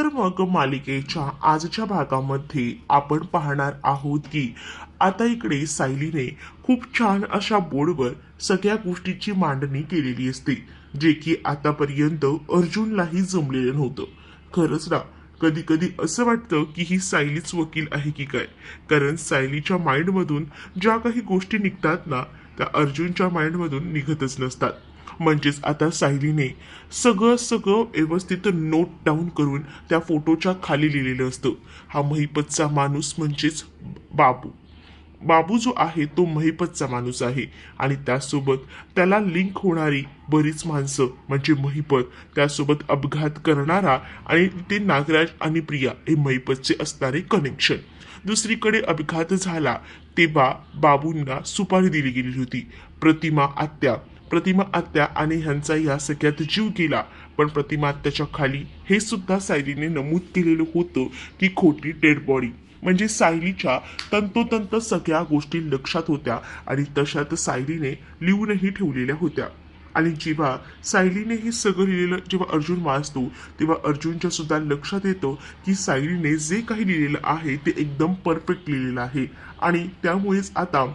तर मग मालिकेच्या आजच्या भागामध्ये आपण पाहणार आहोत की आता इकडे सायलीने खूप छान अशा बोर्डवर सगळ्या गोष्टीची मांडणी केलेली असते जे की आतापर्यंत अर्जुनलाही जमलेलं नव्हतं. खरंच ना कधी कधी असं वाटतं की ही सायलीच वकील आहे की काय? कारण सायलीच्या माइंडमधून ज्या काही गोष्टी निघतात ना त्या अर्जुनच्या माइंडमधून निघतच नसतात. म्हणजेच आता सायलीने सगळं सगळं व्यवस्थित नोट डाऊन करून त्या फोटोच्या खाली लिहिलेलं असतं. हा महिपतचा माणूस म्हणजेच बाबू. बाबू जो आहे तो महिपतचा माणूस आहे आणि त्यासोबत त्याला लिंक होणारी बरीच माणसं म्हणजे महिपत त्यासोबत अपघात करणारा आणि ते नागराज आणि प्रिया हे महिपतचे असणारे कनेक्शन दुसरीकडे अपघात झाला तेव्हा बाबूंना सुपारी दिली गेली होती. प्रतिमा आत्या प्रतिमा आत्या आणि ह्यांचा या सगळ्यात जीव गेला. पण प्रतिमा आत्याच्या खाली हे सुद्धा सायलीने नमूद केलेलं होतं की खोटी डेड बॉडी म्हणजे सायलीच्या तंतोतंत सगळ्या गोष्टी लक्षात होत्या आणि तशात सायलीने लिहूनही ठेवलेल्या होत्या. आणि जेव्हा सायलीने हे सगळं लिहिलेलं जेव्हा अर्जुन वाचतो तेव्हा अर्जुनच्या सुद्धा लक्षात येतं की सायलीने जे काही लिहिलेलं आहे ते एकदम परफेक्ट लिहिलेलं आहे. आणि त्यामुळेच आता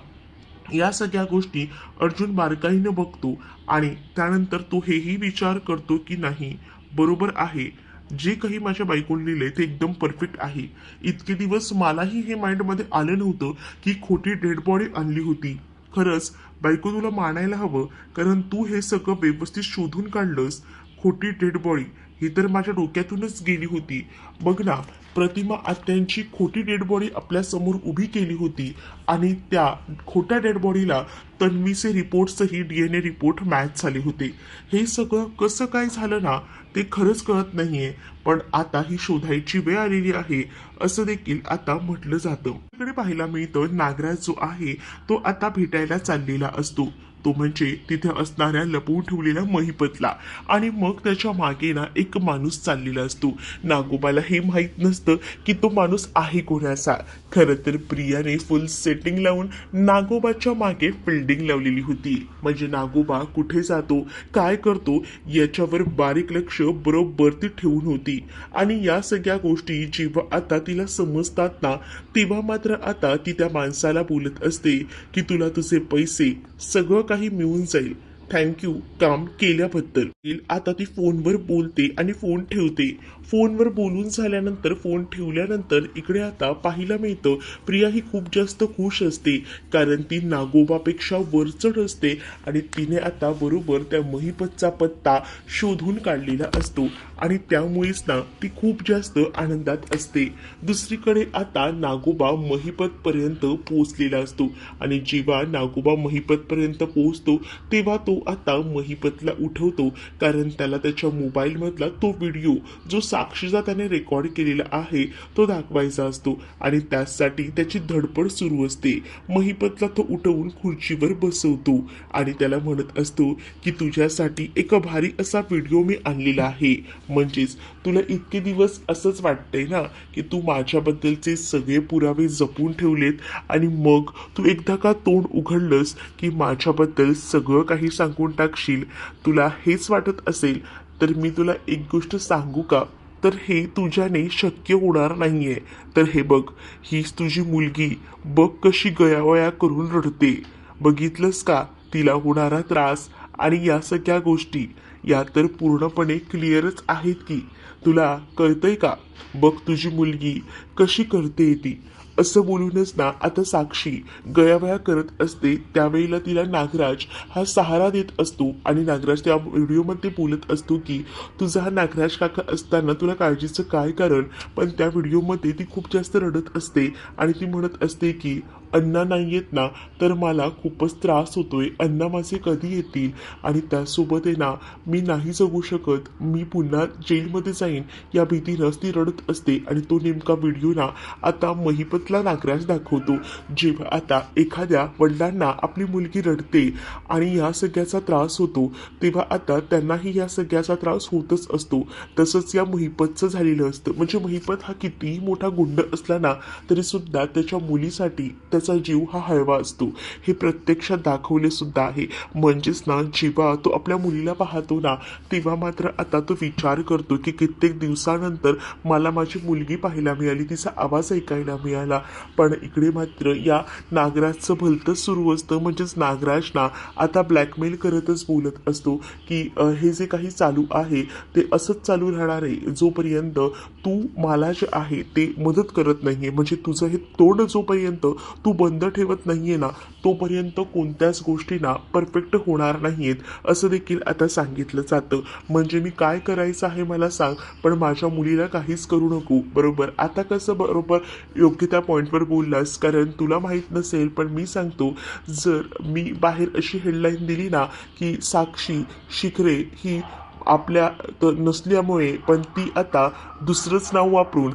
या सगळ्या गोष्टी अर्जुन बारकाईनं बघतो आणि त्यानंतर तो हेही विचार करतो की नाही बरोबर आहे. जे काही माझ्या बायकोने लिहिले ते एकदम परफेक्ट आहे. इतके दिवस मलाही हे माइंडमध्ये आलं नव्हतं की खोटी डेड बॉडी आणली होती. खरंच बायको तुला मानायला हवं कारण तू हे सगळं व्यवस्थित शोधून काढलंस. खोटी डेड बॉडी ही तर माझ्या डोक्यातूनच गेली होती. बघ ना प्रतिमा आत्यांची खोटी डेड बॉडी आपल्यासमोर उभी केली होती आणि त्या खोट्या डेड बॉडीला तन्वीचे रिपोर्ट्सही D N A report match झाले होते. हे सगळं कसं काय झालं ना ते खरंच कळत नाहीये पण आता ही शोधायची वेळ आलेली आहे असं देखील आता म्हटलं जातं. इकडे पाहायला मिळतं नागराज जो आहे तो आता भेटायला चाललेला असतो. तो म्हणजे तिथे असणाऱ्या लपवून ठेवलेल्या महिपतला. आणि मग त्याच्यामागे ना एक माणूस चाललेला असतो. नागोबाला हे माहीत नसतं की तो माणूस आहे कोणाचा. खरं तर प्रियाने फुल सेटिंग लावून नागोबाच्या मागे फिल्डिंग लावलेली होती. म्हणजे नागोबा कुठे जातो काय करतो याच्यावर बारीक लक्ष बरोबर ती ठेवून होती. आणि या सगळ्या गोष्टी जेव्हा आता तिला समजतात ना तेव्हा मात्र आता ती त्या माणसाला बोलत असते की तुला तुझे पैसे सगळं काही मिळून जाईल. थँक्यू काम केल्याबद्दल. आता ती फोनवर बोलते आणि फोन ठेवते. फोनवर बोलून झाल्यानंतर फोन ठेवल्यानंतर इकडे आता पाहायला मिळतं प्रिया ही खूप जास्त खुश असते. कारण ती नागोबापेक्षा वरचढ असते आणि तिने आता बरोबर त्या महिपतचा पत्ता शोधून काढलेला असतो. आणि त्यामुळेच ना ती खूप जास्त आनंदात असते. दुसरीकडे आता नागोबा महिपत पर्यंत पोहोचलेला असतो. आणि जेव्हा नागोबा महिपत पर्यंत पोहोचतो तेव्हा तो आता महिपतला उठवतो. कारण त्याला त्याच्या मोबाईल मधला तो व्हिडिओ जो साक्षीचा त्याने रेकॉर्ड केलेला आहे तो दाखवायचा असतो. आणि त्यासाठी त्याची धडपड सुरू असते. महिपतला तो उठवून खुर्चीवर बसवतो. आणि त्याला म्हणत असतो की तुझ्यासाठी एक भारी असा व्हिडिओ मी आणलेला आहे. म्हणजेच तुला इतके दिवस असंच वाटतंय ना की तू माझ्याबद्दलचे सगळे पुरावे जपून ठेवलेत आणि मग तू एकदा का तोंड उघडलंस की माझ्याबद्दल सगळं काही सांगून टाकशील? तुला हेच वाटत असेल तर मी तुला एक गोष्ट सांगू का? तर हे तुझ्याने शक्य होणार नाहीये. तर हे बघ हीच तुझी मुलगी. बघ कशी गयावया करून रडते. बघितलंस का? तिला होणारा त्रास आणि या सगळ्या गोष्टी. या तर पूर्णपणे क्लिअरच आहेत की. तुला कळतंय का? बघ तुझी मुलगी कशी करते ती. असं बोलूनच ना आता साक्षी गयावया करत असते. त्यावेळेला तिला नागराज हा सहारा देत असतो आणि नागराज त्या व्हिडिओमध्ये बोलत असतो की तुझा हा नागराज काका असताना तुला काळजीचं काय कारण? पण त्या व्हिडिओमध्ये ती खूप जास्त रडत असते आणि ती म्हणत असते की अण्णा नाही येत ना तर मला खूपच त्रास होतोय. अण्णा माझे कधी येतील? आणि त्यासोबत आहे ना मी नाही जगू शकत. मी पुन्हा जेलमध्ये जाईन. या भीतीनंच ती रडत असते आणि तो नेमका व्हिडिओ ना आता महिपतला नागराज दाखवतो. जेव्हा आता एखाद्या वडिलांना आपली मुलगी रडते आणि या सगळ्याचा त्रास होतो तेव्हा आता त्यांनाही या सगळ्याचा त्रास होतच असतो. तसंच या महिपतचं झालेलं असतं. म्हणजे महिपत हा कितीही मोठा गुंड असला ना तरी सुद्धा त्याच्या मुलीसाठी त्याचा त्याचा जीव हा हळवा असतो. हे प्रत्यक्षात दाखवले सुद्धा आहे. म्हणजेच ना जेव्हा तो आपल्या मुलीला पाहतो ना तेव्हा मात्र आता तो विचार करतो की कित्येक दिवसानंतर मला माझी मुलगी पाहायला मिळाली तिचा आवाज ऐकायला मिळाला. पण इकडे मात्र या नागराजचं भलतंच सुरू असतं. म्हणजेच नागराज ना आता ब्लॅकमेल करतच बोलत असतो की हे जे काही चालू आहे ते असंच चालू राहणार आहे. जोपर्यंत तू मला जे आहे ते मदत करत नाहीये. म्हणजे तुझं हे तोंड जोपर्यंत तू बंद ठेवत नाहीये ना तोपर्यंत कोणत्याच गोष्टींना परफेक्ट होणार नाहीयेत असं देखील आता सांगितलं जातं. म्हणजे मी काय करायचं आहे मला सांग पण माझ्या मुलीला काहीच करू नको बरोबर? आता कसं बरोबर योग्य त्या पॉईंटवर बोललास कारण तुला माहीत नसेल पण मी सांगतो जर मी बाहेर अशी हेडलाईन दिली ना की साक्षी शिखरे ही आपल्या नसल्यामुळे पण ती आता दुसरंच नाव वापरून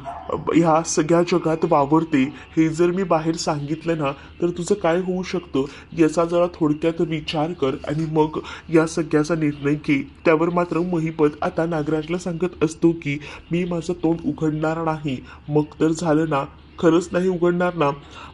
ह्या सगळ्या जगात वावरते. हे जर मी बाहेर सांगितलं ना तर तुझं काय होऊ शकतं? याचा जरा थोडक्यात विचार कर आणि मग या सगळ्याचा निर्णय घे. त्यावर मात्र महिपत आता नागराजला सांगत असतो की मी माझं तोंड उघडणार नाही. मग तर झालं ना? खरंच नाही उघडणार ना?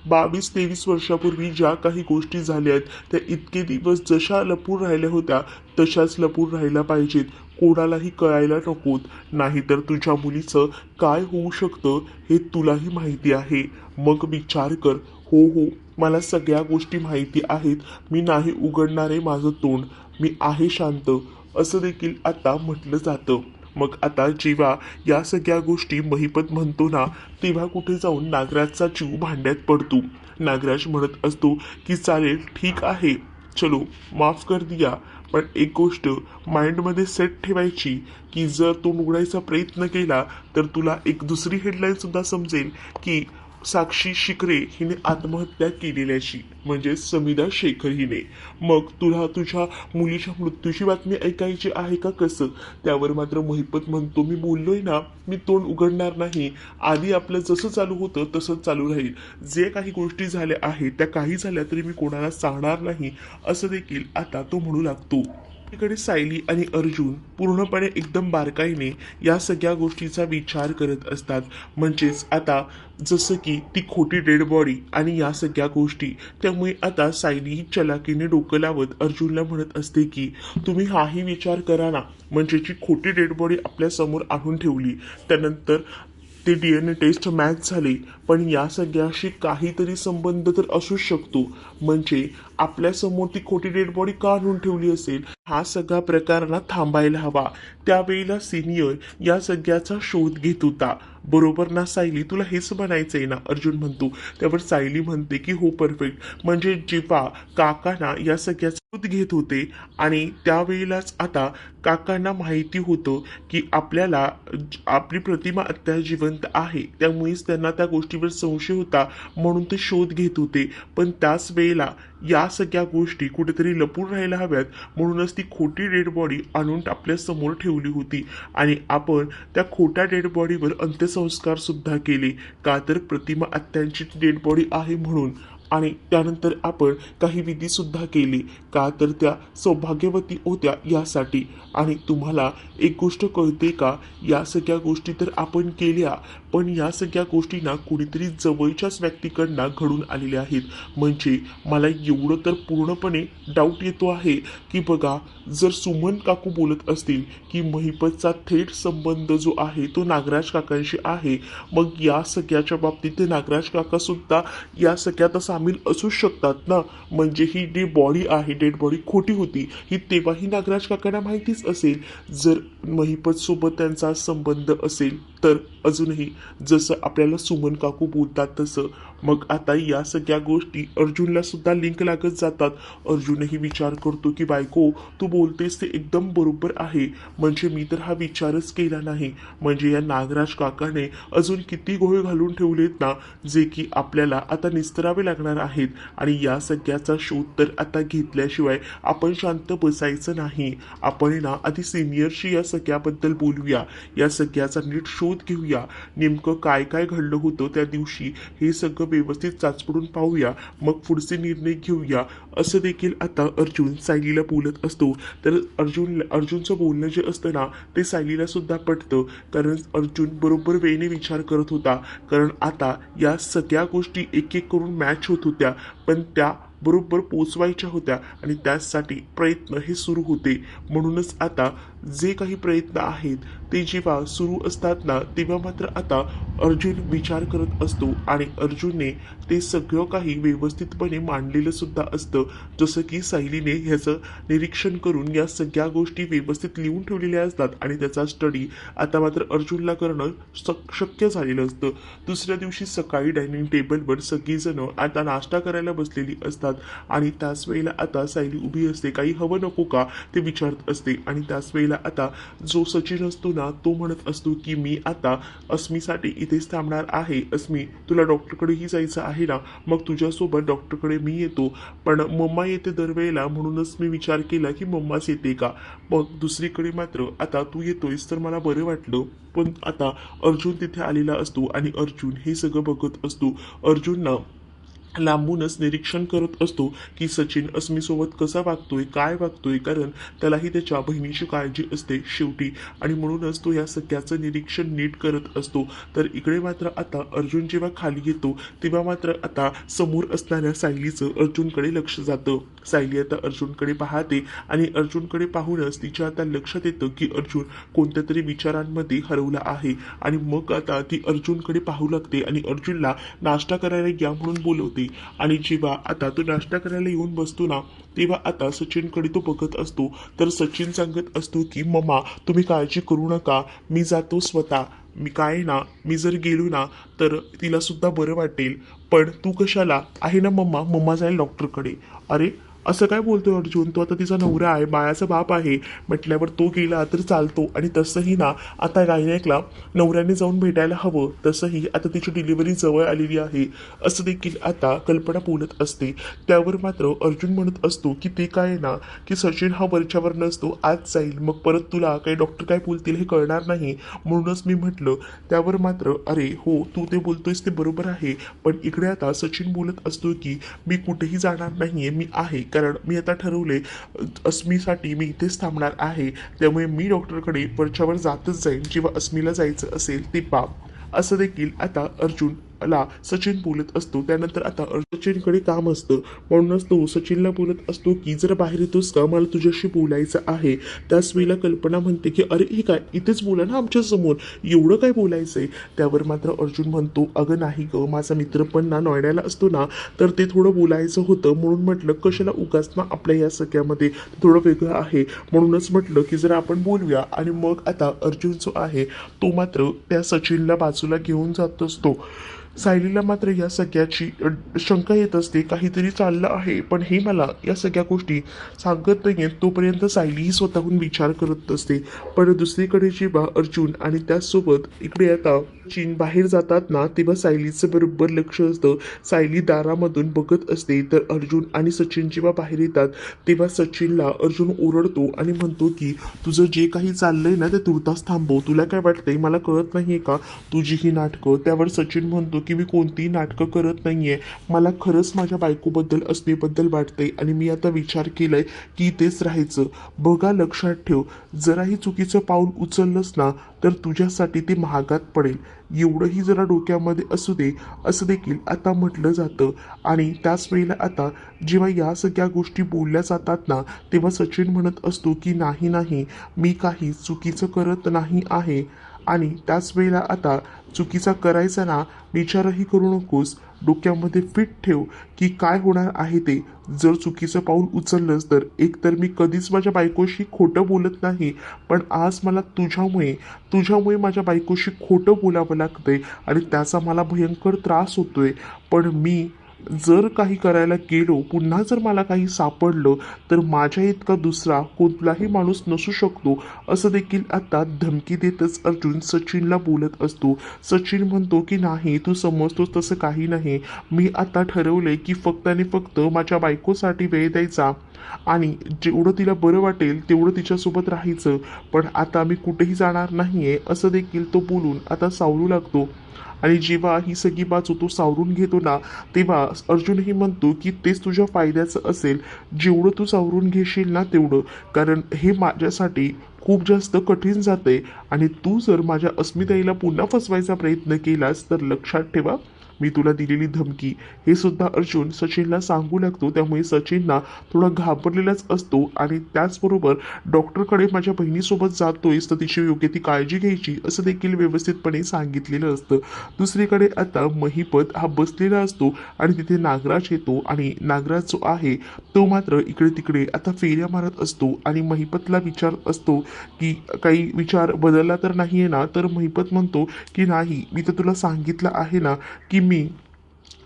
बावीस तेवीस वर्षापूर्वी ज्या काही गोष्टी झाल्या आहेत त्या इतके दिवस जशा लपून राहिल्या होत्या तशाच लपून राहिल्या पाहिजेत. कोणालाही कळायला नकोत. नाहीतर तुझ्या मुलीचं काय होऊ शकतं हे तुलाही माहिती आहे. मग विचार कर. हो हो मला सगळ्या गोष्टी माहिती आहेत. मी नाही उघडणार आहे माझं तोंड. मी आहे शांत. असं देखील आता म्हटलं जातं. मग आता जेव्हा या सगळ्या गोष्टी महिपत म्हणतो ना तेव्हा कुठे जाऊन नागराजचा जीव भांड्यात पडतो. नागराज म्हणत असतो की चालेल ठीक आहे. चलो माफ कर दिया. पण एक गोष्ट माइंडमध्ये सेट ठेवायची की जर तो उघडायचा प्रयत्न केला तर तुला एक दुसरी हेडलाईन सुद्धा समजेल की साक्षी शिकरे हिने आत्महत्या केलेल्याची म्हणजे समीदा शेखर हिने. मग तुला तुझ्या मुलीच्या मृत्यूची बातमी ऐकायची आहे का कसं? त्यावर मात्र महिपत म्हणतो मी बोललोय ना मी तोंड उघडणार नाही. आधी आपलं जसं चालू होतं तसंच चालू राहील. जे काही गोष्टी झाल्या आहेत त्या काही झाल्या तरी मी कोणाला सांगणार नाही असं देखील आता तो म्हणू लागतो. इकडे सायली आणि अर्जुन पूर्णपणे एकदम बारकाईने या सगळ्या गोष्टीचा विचार करत असतात. म्हणजेच आता जसं की ती खोटी डेड बॉडी आणि या सगळ्या गोष्टी त्यामुळे आता सायली ही चलाकीने डोकं लावत अर्जुनला म्हणत असते की तुम्ही हाही विचार करा ना म्हणजे जी खोटी डेड बॉडी आपल्यासमोर आणून ठेवली त्यानंतर ते D N A test match झाले. पण या सगळ्याशी काहीतरी संबंध तर असूच शकतो. म्हणजे आपल्यासमोर ती खोटी डेड बॉडी काढून ठेवली असेल हा सगळा प्रकारला थांबायला हवा. त्यावेळेला सिनियर या सगळ्याचा शोध घेत होता. बरोबर ना सायली? तुला हेच म्हणायचंय ना? अर्जुन म्हणतो. त्यावर सायली म्हणते की हो परफेक्ट म्हणजे जेव्हा काकांना या सगळ्याचा शोध घेत होते. आणि त्यावेळेलाच आता काकांना माहिती होतं की आपल्याला आपली प्रतिमा अत्या जिवंत आहे. त्यामुळेच त्यांना त्या गोष्टीवर संशय होता म्हणून ते शोध घेत होते. पण त्याच वेळेला या सगळ्या गोष्टी कुठेतरी लपून राहायला हव्यात म्हणूनच ती खोटी डेड बॉडी आणून आपल्यासमोर ठेवली होती. आणि आपण त्या खोट्या डेड बॉडीवर अंत्यसंस्कार सुद्धा केले. का तर प्रतिमा आत्यांची डेड बॉडी आहे म्हणून. आणि त्यानंतर आपण काही विधी सुद्धा केली. का तर त्या सौभाग्यवती होत्या यासाठी. आणि तुम्हाला एक गोष्ट कळते का? या सगळ्या गोष्टी तर आपण केल्या पण या सगळ्या गोष्टींना कुणीतरी जवळच्याच व्यक्तीकडनं घडून आलेल्या आहेत. म्हणजे मला एवढं तर पूर्णपणे डाऊट येतो आहे की बघा जर सुमन काकू बोलत असतील की महिपतचा थेट संबंध जो आहे तो नागराज काकांशी आहे मग या सगळ्याच्या बाबतीत ते नागराज काका सुद्धा या सगळ्यात सामील असू शकतात ना? म्हणजे ही डे बॉडी आहे डेड बॉडी खोटी होती ही तेव्हाही नागराज काकांना माहितीच असेल. जर महिपतसोबत त्यांचा संबंध असेल तर अजूनही जसं आपल्याला सुमन काकू बोलतात तसं. मग आता या सगळ्या गोष्टी अर्जुनला सुद्धा लिंक लागत जातात. अर्जुनही विचार करतो की बायको तू बोलतेस ते एकदम बरोबर आहे. म्हणजे मी तर हा विचारच केला नाही. म्हणजे या नागराज काकाने अजून किती गोळे घालून ठेवलेत ना जे की आपल्याला आता निस्तरावे लागणार आहेत. आणि या सगळ्याचा शोध तर आता घेतल्याशिवाय आपण शांत बसायचं नाही. आपण ना आधी सिनियरशी या सगळ्याबद्दल बोलूया. या सगळ्याचा नीट शोध घेऊया. नेमकं काय काय घडलं होतं त्या दिवशी हे सगळं व्यवस्थित चाचपडून पाहूया. मग पुढचे निर्णय घेऊया. असं देखील आता अर्जुन सायलीला बोलत असतो. तर अर्जुन अर्जुनचं बोलणं जे असतं ना ते सायलीला सुद्धा पटतं. कारण अर्जुन बरोबर वेळेने विचार करत होता. कारण आता या सगळ्या गोष्टी एक एक करून मॅच होत होत्या. पण त्या बरोबर पोचवायच्या होत्या. आणि त्यासाठी प्रयत्न हे सुरू होते. म्हणूनच आता जे काही प्रयत्न आहेत ते जेव्हा सुरू असतात ना तेव्हा मात्र आता अर्जुन विचार करत असतो आणि अर्जुनने ते सगळं काही व्यवस्थितपणे मांडलेलं सुद्धा असतं. जसं की सायलीने ह्याचं निरीक्षण करून या सगळ्या गोष्टी व्यवस्थित लिहून ठेवलेल्या असतात आणि त्याचा स्टडी आता मात्र अर्जुनला करणं शक- शक्य झालेलं असतं. दुसऱ्या दिवशी सकाळी डायनिंग टेबलवर सगळीजणं आता नाश्ता करायला बसलेली असतात आणि त्याच वेळेला आता सायली उभी असते. काही हवं नको का? ते विचारत असते आणि त्याच वेळेला आता जो सचिन असतो ना तो म्हणत असतो की मी आता अस्मीसाठी इथेच थांबणार आहे. अस्मी तुला डॉक्टरकडेही जायचं आहे ना? मग तुझ्यासोबत डॉक्टरकडे मी येतो. पण मम्मा येते दरवेळेला म्हणूनच मी विचार केला की मम्माच येते का? मग दुसरीकडे मात्र आता तू येतोयस तर मला बरं वाटलं. पण आता अर्जुन तिथे आलेला असतो आणि अर्जुन हे सगळं बघत असतो. अर्जुनना लांबूनच निरीक्षण करत असतो की सचिन अस्मीसोबत कसा वागतोय काय वागतोय कारण त्यालाही त्याच्या बहिणीची काळजी असते शेवटी. आणि म्हणूनच तो या सगळ्याचं निरीक्षण नीट करत असतो. तर इकडे मात्र आता अर्जुन जेव्हा खाली येतो तेव्हा मात्र आता समोर असणाऱ्या सायलीचं अर्जुनकडे लक्ष जातं. सायली आता अर्जुनकडे पाहते आणि अर्जुनकडे पाहूनच तिच्या आता लक्षात येतं की अर्जुन कोणत्या तरी विचारांमध्ये हरवला आहे. आणि मग आता ती अर्जुनकडे पाहू लागते आणि अर्जुनला नाश्ता करायला या म्हणून बोलवते. आणि जेव्हा आता तो नाश्ता करायला येऊन बसतो ना तेव्हा आता सचिनकडे तो बघत असतो. तर सचिन सांगत असतो की मम्मा तुम्ही काळजी करू नका. मी जातो स्वतः. मी काय ना मी जर गेलो ना तर तिला सुद्धा बरं वाटेल. पण तू कशाला? आहे ना मम्मा? मम्मा जाईल डॉक्टरकडे अरे असं काय बोलतोय अर्जुन? तो आता तिचा नवरा आहे बाळाचा बाप आहे. म्हटल्यावर तो गेला तर चालतो. आणि तसंही ना आता गायनेकला नवऱ्याने जाऊन भेटायला हवं. तसंही आता तिची डिलिव्हरी जवळ आलेली आहे. असं देखील आता कल्पना बोलत असते. त्यावर मात्र अर्जुन म्हणत असतो की ते काय आहे ना की सचिन हा वरच्यावर नसतो आज जाईल. मग परत तुला काही डॉक्टर काय बोलतील हे कळणार नाही. म्हणूनच मी म्हटलं त्यावर मात्र अरे हो तू ते बोलतोयस ते बरोबर आहे. पण इकडे आता सचिन बोलत असतो की मी कुठेही जाणार नाहीये मी आहे. कारण मी आता ठरवले अस्मीसाठी मी इथेच थांबणार आहे. त्यामुळे मी डॉक्टरकडे वरच्यावर जातच जाईन. किंवा अस्मीला जायचं असेल ते पाप असं देखील आता अर्जुन ला सचिन बोलत असतो. त्यानंतर आता सचिनकडे काम असतं. म्हणूनच तो सचिनला बोलत असतो की जर बाहेर येतोस का? मला तुझ्याशी बोलायचं आहे. त्याच वेळेला कल्पना म्हणते की अरे हे काय? इथेच बोला ना आमच्यासमोर. एवढं काय बोलायचंय? त्यावर मात्र अर्जुन म्हणतो अगं नाही ग. माझा मित्र पण ना नॉयडाला असतो ना तर ते थोडं बोलायचं होतं. म्हणून म्हटलं कशाला उगाच ना आपल्या या सगळ्यामध्ये थोडं वेगळं आहे. म्हणूनच म्हटलं की जर आपण बोलूया. आणि मग आता अर्जुन जो आहे तो मात्र त्या सचिनला बाजूला घेऊन जात असतो. सायलीला मात्र या सगळ्याची शंका येत असते काहीतरी चाललं आहे. पण हे मला या सगळ्या गोष्टी सांगत नाही आहेत तोपर्यंत सायलीही स्वतःहून विचार करत असते. पण दुसरीकडे जेव्हा अर्जुन आणि त्याचसोबत इकडे आता चीन बाहेर जातात ना तेव्हा सायलीचं बरोबर लक्ष असतं. सायली दारामधून बघत असते. तर अर्जुन आणि सचिन जेव्हा बाहेर येतात तेव्हा सचिनला अर्जुन ओरडतो आणि म्हणतो की तुझं जे काही चाललंय ना ते तुर्तास थांबव. तुला काय वाटतंय? मला कळत नाही का तुझी ही नाटकं? त्यावर सचिन म्हणतो की मी कोणतीही नाटकं करत नाहीये. मला खरंच माझ्या बायकोबद्दल अस्मीबद्दल वाटते आणि मी आता विचार केलाय की तेच राहायचं. बघा लक्षात ठेव जराही चुकीचं पाऊल उचललंच ना तर तुझ्यासाठी ते महागात पडेल. एवढंही जरा डोक्यामध्ये असू दे असं देखील आता म्हटलं जातं. आणि त्याच वेळेला आता जेव्हा या सगळ्या गोष्टी बोलल्या जातात ना तेव्हा सचिन म्हणत असतो की नाही नाही मी काही चुकीचं करत नाही आहे. आणि त्याच वेळेला आता चुकीचा करायचा ना विचारही करू नकोस. डोक्यामध्ये फिट ठेव की काय होणार आहे ते. जर चुकीचं पाऊल उचललंच तर एकतर मी कधीच माझ्या बायकोशी खोटं बोलत नाही पण आज मला तुझ्यामुळे तुझ्यामुळे माझ्या बायकोशी खोटं बोलावं लागतंय आणि त्याचा मला भयंकर त्रास होतोय. पण मी जर काही करायला गेलो पुन्हा जर मला काही सापडलं तर माझ्या इतका दुसरा कोणताही माणूस नसू शकतो. असं देखील आता धमकी देतच अर्जुन सचिनला बोलत असतो. सचिन म्हणतो की नाही तू समजतोस तसं काही नाही. मी आता ठरवलंय की फक्त आणि फक्त माझ्या बायकोसाठी वेळ द्यायचा. आणि जेवढं तिला बरं वाटेल तेवढं तिच्यासोबत राहायचं. पण आता मी कुठेही जाणार नाहीये असं देखील तो बोलून आता सावरू लागतो. आणि जेव्हा ही सगळी बाजू तो सावरून घेतो ना तेव्हा अर्जुनही म्हणतो की तेच तुझ्या फायद्याचं असेल. जेवढं तू सावरून घेशील ना तेवढं. कारण हे माझ्यासाठी खूप जास्त कठीण जाते आणि तू जर माझ्या अस्मिताईला पुन्हा फसवायचा प्रयत्न केलास तर लक्षात ठेवा. मी तुला दिलेली धमकी. हे सुद्धा अर्जुन सचिनला सांगू लागतो. त्यामुळे सचिनना थोडा घाबरलेलाच असतो आणि त्याचबरोबर डॉक्टरकडे माझ्या बहिणीसोबत जातोयस तर तिची योग्य ती काळजी घ्यायची असं देखील व्यवस्थितपणे सांगितलेलं असतं. दुसरीकडे आता महिपत हा बसलेला असतो आणि तिथे नागराज येतो आणि नागराज जो आहे तो मात्र इकडे तिकडे आता फेऱ्या मारत असतो आणि महिपतला विचारत असतो की काही विचार बदलला तर नाही आहे ना? तर महिपत म्हणतो की नाही मी तर तुला सांगितलं आहे ना की मी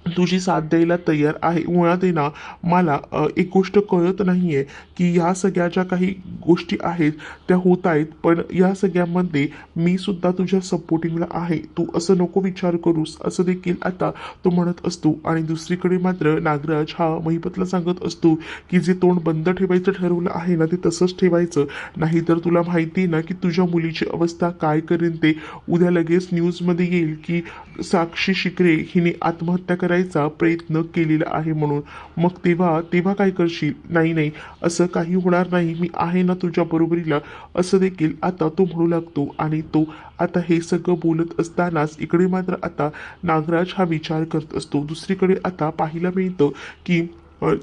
तुझी साथ द्यायला तयार आहे. मुळात ना मला एक गोष्ट कळत नाही आहे की ह्या सगळ्या ज्या काही गोष्टी आहेत त्या होत आहेत पण या सगळ्यामध्ये मी सुद्धा तुझ्या सपोर्टिंगला आहे. तू असं नको विचार करूस. असं देखील आता तो म्हणत असतो. आणि दुसरीकडे मात्र नागराज हा महिपतला सांगत असतो की जे तोंड बंद ठेवायचं ठरवलं आहे ना ते तसंच ठेवायचं. नाहीतर तुला माहिती आहे ना की तुझ्या मुलीची अवस्था काय करेन ते. उद्या लगेच न्यूजमध्ये येईल की साक्षी शिकरे हिने आत्महत्या करायचा प्रयत्न केलेला आहे म्हणून. मग तेव्हा तेव्हा काय करशील? नाही नाही असं काही होणार नाही. मी आहे ना तुझ्या बरोबरीला. असं देखील आता तो म्हणू लागतो आणि तो आता हे सगळं बोलत असतानाच इकडे मात्र आता नागराज हा विचार करत असतो. दुसरीकडे आता पाहायला मिळतं की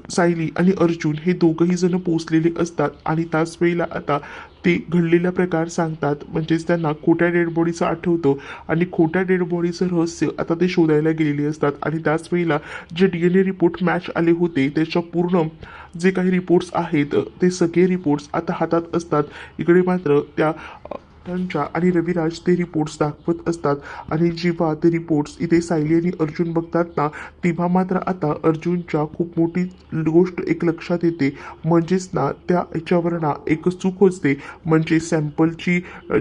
सायली आणि अर्जुन हे दोघंही जण पोचलेले असतात आणि त्याच वेळेला आता ते घडलेला प्रकार सांगतात. म्हणजेच त्यांना खोट्या डेड बॉडीचं आठवतं आणि खोट्या डेड बॉडीचं रहस्य आता ते शोधायला गेलेले असतात. आणि त्याच वेळेला जे D N A report match आले होते त्याच्या पूर्ण जे काही रिपोर्ट्स आहेत ते सगळे रिपोर्ट्स आता हातात असतात. इकडे मात्र त्या त्यांच्या आणि रविराज ते रिपोर्ट्स दाखवत असतात. आणि जेव्हा ते रिपोर्ट्स इथे सायली आणि अर्जुन बघतात ना तेव्हा मात्र आता अर्जुनच्या खूप मोठी गोष्ट एक लक्षात येते. म्हणजेच ना त्या याच्यावर ना एक चूक असते म्हणजे सॅम्पलची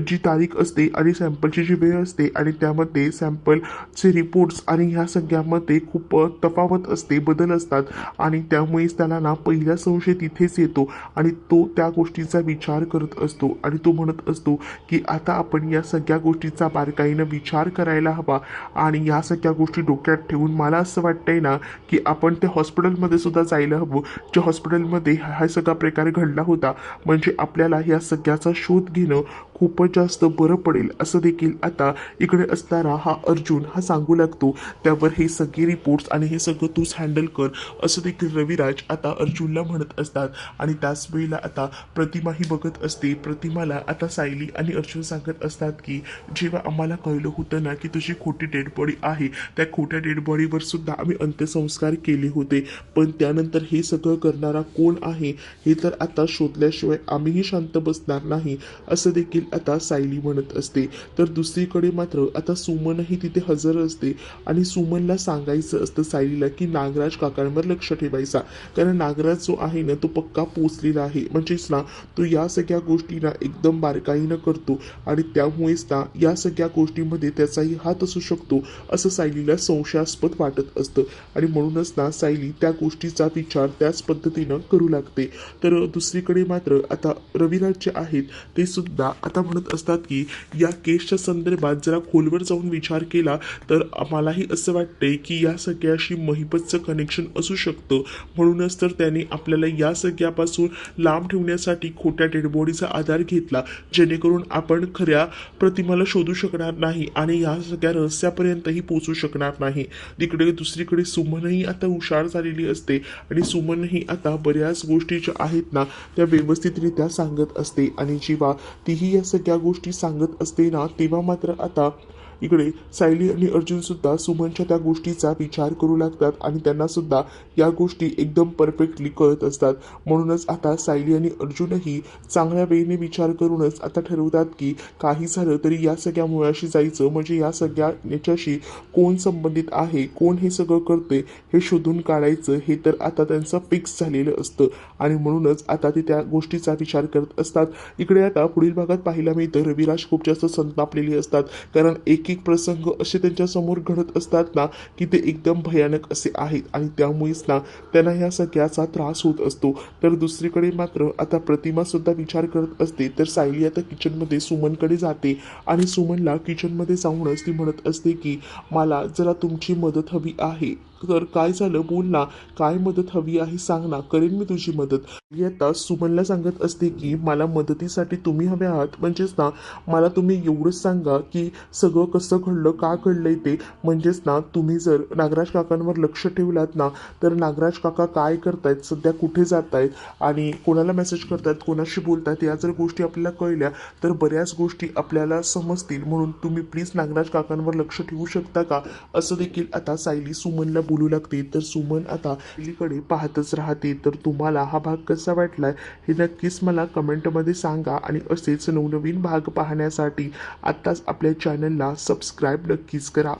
जी तारीख असते आणि सॅम्पलची जी वेळ असते आणि त्यामध्ये सॅम्पलचे रिपोर्ट्स आणि ह्या सगळ्यामध्ये खूप तफावत असते बदल असतात. आणि त्यामुळेच त्याला ना पहिला संशय तिथेच येतो. आणि तो त्या गोष्टीचा विचार करत असतो आणि तो म्हणत असतो की आता आपण या सगळ्या गोष्टीचा बारकाईनं विचार करायला हवा. आणि या सगळ्या गोष्टी डोक्यात ठेवून मला असं वाटतंय ना की आपण त्या हॉस्पिटलमध्ये सुद्धा जायला हवं. ज्या हॉस्पिटलमध्ये हा हा सगळा प्रकार घडला होता म्हणजे आपल्याला या सगळ्याचा शोध घेणं खूपच जास्त बरं पडेल. असं देखील आता इकडे असणारा हा अर्जुन हा सांगू लागतो. त्यावर हे सगळे रिपोर्ट्स आणि हे सगळं तूच हँडल कर असं देखील रविराज आता अर्जुनला म्हणत असतात. आणि त्याच वेळेला आता प्रतिमाही बघत असते. प्रतिमाला आता सायली आणि अर्जुन सांगत असतात की जेव्हा आम्हाला कळलं होतं ना की तुझी खोटी डेड बॉडी आहे त्या खोट्या डेड बॉडीवर सुद्धा आम्ही अंत्यसंस्कार केले होते. पण त्यानंतर हे सगळं करणारा कोण आहे हे तर आता शोधल्याशिवाय आम्हीही शांत बसणार नाही असं देखील आता सायली म्हणत असते. तर दुसरीकडे मात्र आता सुमनही तिथे हजर असते आणि सुमनला सांगायचं असतं सायलीला की नागराज काकांवर लक्ष ठेवायचा. कारण नागराज जो आहे ना तो पक्का पोचलेला आहे. म्हणजेच ना तो या सगळ्या गोष्टींना एकदम बारकाईनं करतो. आणि त्यामुळेच ना या सगळ्या गोष्टीमध्ये त्याचाही हात असू शकतो असं सायलीला संशयास्पद वाटत असतं. आणि म्हणूनच ना सायली त्या गोष्टीचा विचार त्याच पद्धतीनं करू लागते. तर दुसरीकडे मात्र आता रविराज जे आहेत ते सुद्धा आता म्हणत असतात की या केसच्या संदर्भात जरा खोलवर जाऊन विचार केला तर मलाही असं वाटते की या सगळ्याशी महिपतचं कनेक्शन असू शकतं. म्हणूनच तर त्याने आपल्याला या सगळ्यापासून लांब ठेवण्यासाठी खोट्या डेडबॉडीचा आधार घेतला जेणेकरून आपण खऱ्या प्रतिमाला शोधू शकणार नाही आणि या सगळ्या रहस्यापर्यंतही पोचू शकणार नाही. तिकडे दुसरीकडे सुमनही आता हुशार झालेली असते आणि सुमनही आता बऱ्याच गोष्टी ज्या आहेत ना त्या व्यवस्थितरित्या सांगत असते. आणि जेव्हा तीही या सगळ्या गोष्टी सांगत असते ना तेव्हा मात्र आता इकडे सायली आणि अर्जुन सुद्धा सुमनच्या त्या गोष्टीचा विचार करू लागतात आणि त्यांना सुद्धा या गोष्टी एकदम परफेक्टली कळत असतात. म्हणूनच आता सायली आणि अर्जुनही चांगल्या वेळेने विचार करूनच आता ठरवतात की काही झालं तरी या सगळ्या मुळाशी जायचं. म्हणजे या सगळ्या याच्याशी कोण संबंधित आहे? कोण हे सगळं करते हे शोधून काढायचं. हे तर आता त्यांचं फिक्स झालेलं असतं. आणि म्हणूनच आता ते त्या गोष्टीचा विचार करत असतात. इकडे आता पुढील भागात पाहायला मिळतं. रविराज खूप जास्त संतापलेली असतात. कारण एक एक एक प्रसंग असे त्यांच्यासमोर घडत असतात ना की ते एकदम भयानक असे आहेत. आणि त्यामुळेच ना त्यांना ह्या सगळ्याचा त्रास होत असतो. तर दुसरीकडे मात्र आता प्रतिमा सुद्धा विचार करत असते. तर सायली आता किचनमध्ये सुमनकडे जाते. आणि सुमनला किचनमध्ये जाऊनच ती म्हणत असते की मला जरा तुमची मदत हवी आहे. तर काय झालं बोल ना. काय मदत हवी आहे सांग ना. करेन मी तुझी मदत. मी आता सुमनला सांगत असते की मला मदतीसाठी तुम्ही हवे आहात. म्हणजेच ना मला तुम्ही एवढंच सांगा की सगळं कसं घडलं का घडलंय ते. म्हणजेच ना तुम्ही जर नागराज काकांवर लक्ष ठेवलात ना तर नागराज काका काय करतायत सध्या कुठे जात आहेत आणि कोणाला मेसेज करतायत कोणाशी बोलतायत या जर गोष्टी आपल्याला कळल्या तर बऱ्याच गोष्टी आपल्याला समजतील. म्हणून तुम्ही प्लीज नागराज काकांवर लक्ष ठेवू शकता का? असं देखील आता सायली सुमनला बोलू लागते. तर सुमन आता अलीकडे पाहतच राहते. तर तुम्हाला हा भाग कसा वाटला हे नक्कीच मला कमेंटमध्ये सांगा आणि असेच नवनवीन भाग पाहण्यासाठी आत्ताच आपल्या चॅनलला सबस्क्राईब नक्कीच करा.